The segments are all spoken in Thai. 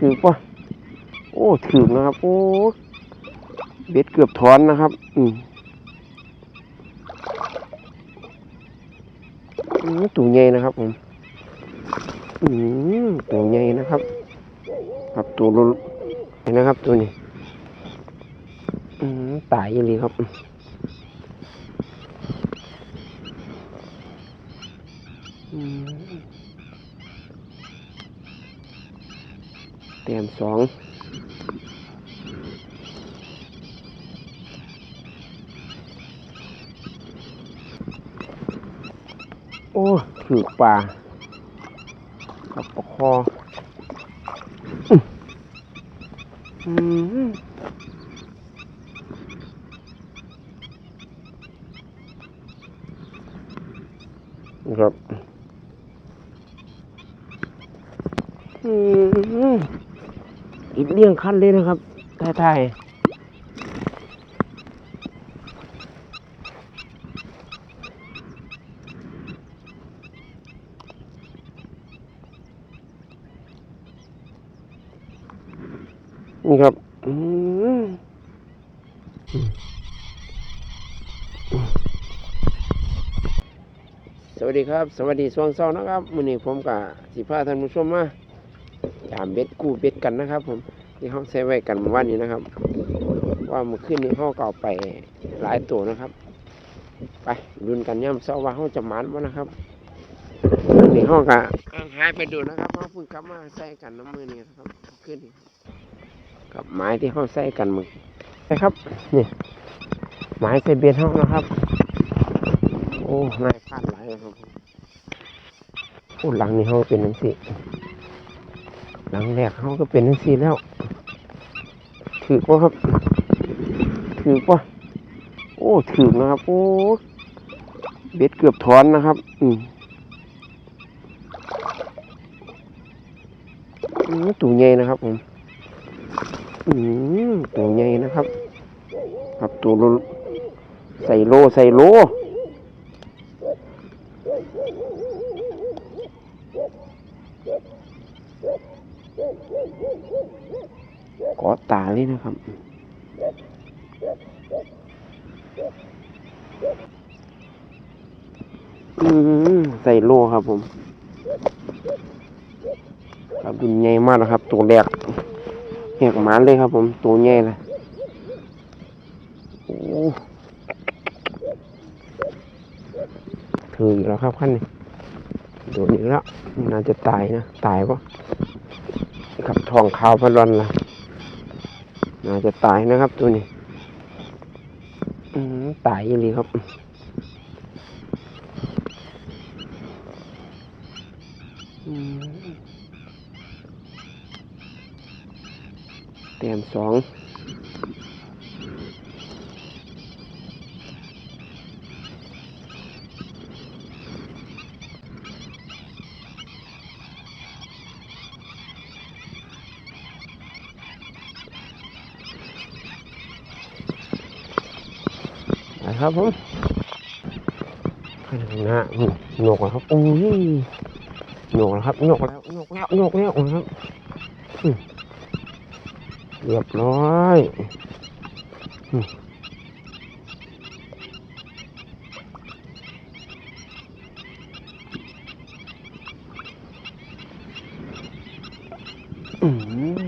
ถือปะโอ้ถือนะครับ โอ้เบ็ดเกือบถอนนะครับ อืมตัวใหญ่นะครับผม อืมตัวใหญ่นะครับ ครับตัวรุนเห็นนะครับ ตัวนี้ อืมตายยังเลยครับอืม ต้มสองโอ้ถือปลากับปลาคออื้ออืมครับอืม อีกเลี่ยงคันเลยนะครับท้ายๆนี่ครับสวัสดีครับ สวัสดีช่วงเช้านะครับมื้อนี้ผมกับสิพาท่านผู้ชมมา ยามเบ็ดกู้เบ็ดกันนะครับผมที่เขาใช้ไว้กันวานนี้นะครับ ว่ามื่อคืนนี้เขาก็เอาไปหลายตัวนะครับ ไปดุนกันย่ำเช้าว่าเขาจะมานบ่นะครับนี่เขาก็อ่างหายไปดูนะครับเขาพิ่งกลับมาใส่กันน้ำมือนี่นะครับ ขึ้นกับไม้ที่เขาใส่กันมึงนะครับนี่ไม้ใส่เบ็ดเขานะครับ โอ้นายพลาดหลายนะครับผมโอ้หลังนี้เขาเป็นนังสิ หลังแรกเขาก็เป็นนังสิแล้ว ถือว่าครับ ถือว่าโอ้ถือนะครับ โอ้เบ็ดเกือบถอนนะครับ อืมตัวใหญ่นะครับผม อืมตัวใหญ่นะครับ ครับตัวใส่โลใส่โล อตาเลยนะครับ อืมใส่โลครับผม ครับดุนใหญ่มากนะครับ ตัวแรกแหกหมาเลยครับผม ตัวใหญ่เลยโอ้ถืออีกแล้วครับขั้นนี้โดนอีกแล้วน่าจะตายนะ ตายปะครับทองขาวพันรันละ อาจจะตายนะครับตัวนี้ตายอยังดีครับอืมแต้มสอง ครับผมน้าอืมหนกแล้วครับโอ้ยหนกแล้วครับหนกแล้วหนกแล้วหนกแล้วครับเรียบร้อยอืม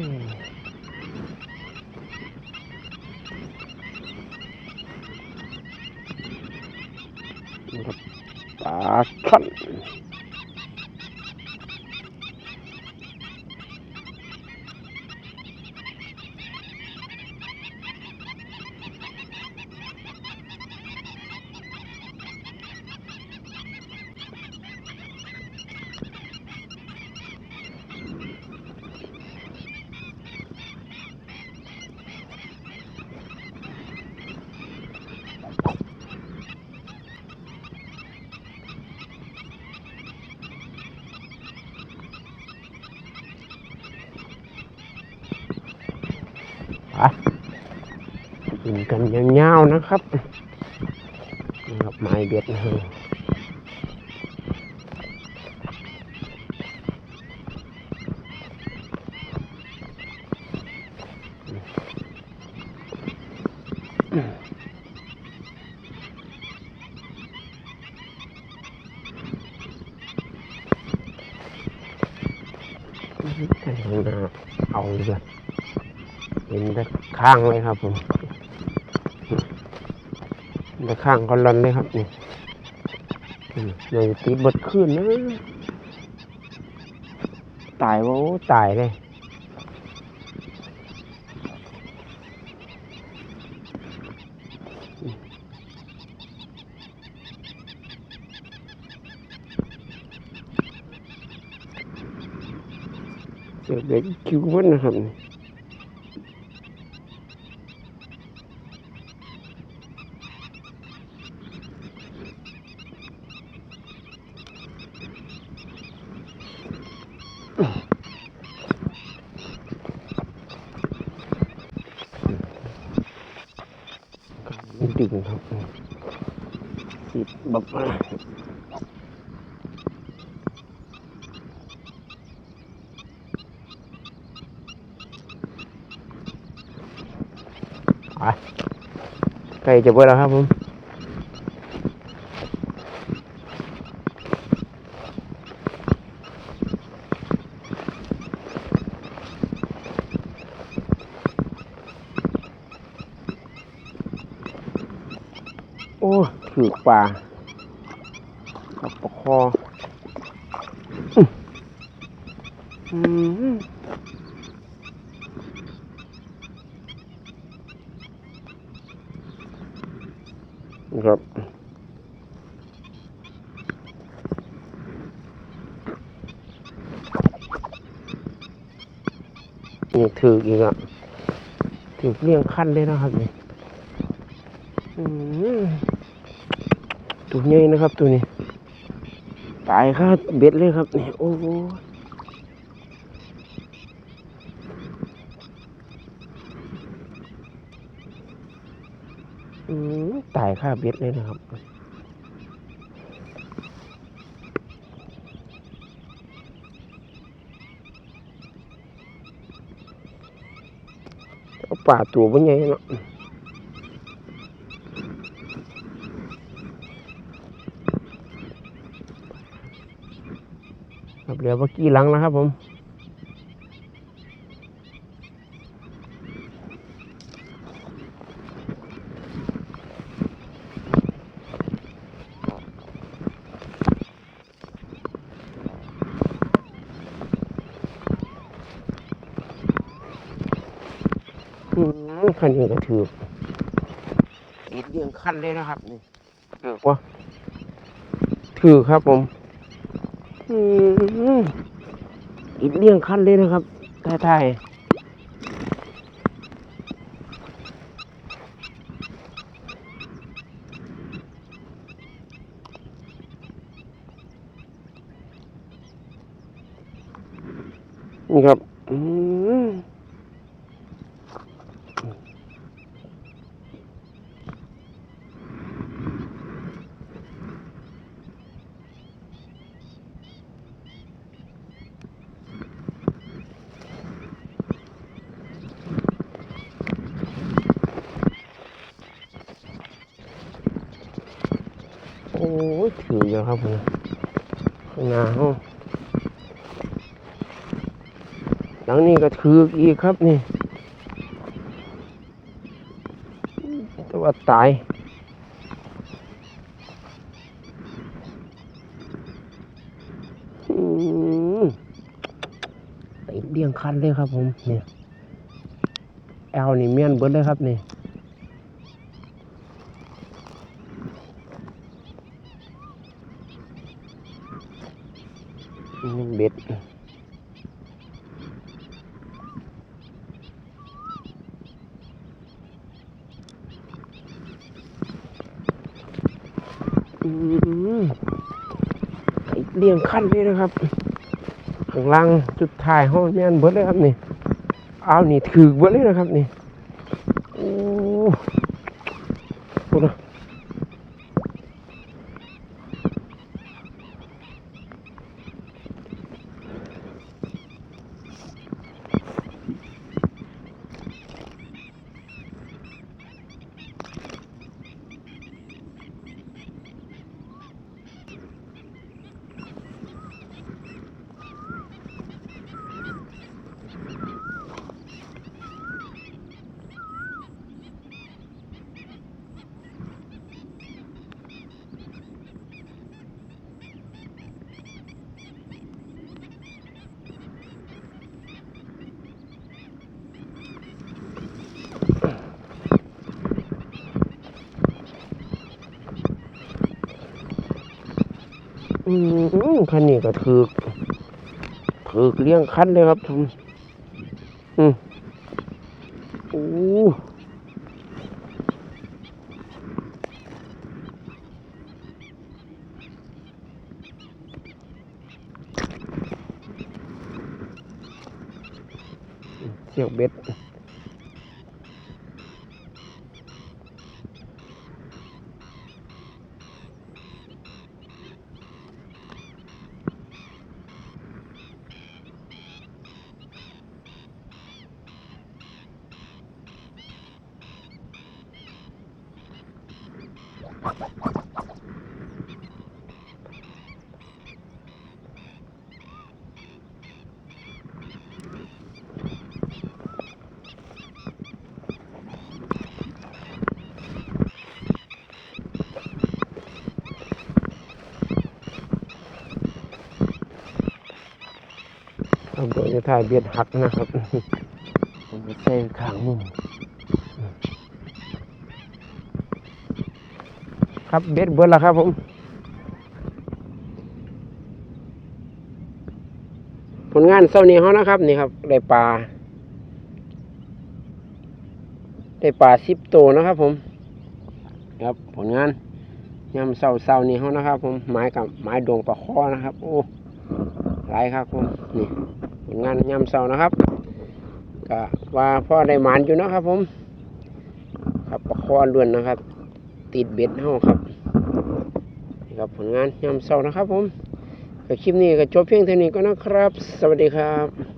กินกันยางๆนะครับนะครับไม้เบ็ดนะฮะเอาเลยเป็นแค่ข้างเลยครับผม เห็นข้างก็รันเลยครับนี่อืมเลยตีบดขึ้นนะตายว่าตายเลยเด็กคิววันนะครับนี่ มันดึงครับสิบบับมาไปใกล้จะเบิดแล้วครับผม โอ้ ถือปลากับปลาคออื้ออืมนี่ครับนี่ถืออีกอะถือเรียงขั้นเลยนะครับนี่อืม ตัวใหญ่นะครับตัวนี้ ตายครับเบ็ดเลยครับนี่โอ้โหอืมตายค่าเบ็ดเลยนะครับป่าตัวมันใหญ่เนาะ ครับเห ลือเมื่อกี้หลังนะครับผมอืมคันนี้ก็ถือติดเรียงขั้นเลยนะครับนี่ถือว่าถือครับผม อืมอีกเลี่ยงขั้นเลยนะครับไทยนี่ครับ อืมโอ้ยถือเยอะ ครับผมหนาห้องหลังนี้ก็ถืออีกครับนี่แต่ว่าตายอืมติดเลี้ยงคันเลยครับผมเนี่ยแอลนี่เมียนเบิดเลยครับนี่ นี่เบ็ดอืมไอ้เลี้ยงขั้นเลยนะครับข้างล่างจุดถ่ายห้องแม่นเบิดเลยครับนี่เอานี่ถือเบิดเลยนะครับนี่ โอ้โห คันนี้ก็ถือถือเลี้ยงคันเลยครับทุกอืมโอ้เสียกเบ็ด ครับโดยจะถ่ายเบียดหักนะครับผมจะใส่ขางมุม ครับเบ็ดเบิดแล้วครับผมผลงานเช้านี้เขานะครับนี่ครับได้ปลาได้ปลาสิบตัวนะครับ ผม ครับผลงานยำเช้าเช้านี้เขานะครับ ผมไม้กับไม้ดวงปลาคอนะครับ โอ้หลายครับผมนี่ผลงานยามเช้านะครับก็ว่าพ่อได้หมานอยู่นะครับ ผม ครับประคอล้วนนะครับ ติดเบ็ดเฮาครับับผลงานยามเช้านะครับผมคลิปนี้ก็จบเพียงเท่านี้ก็นะครับ สวัสดีครับ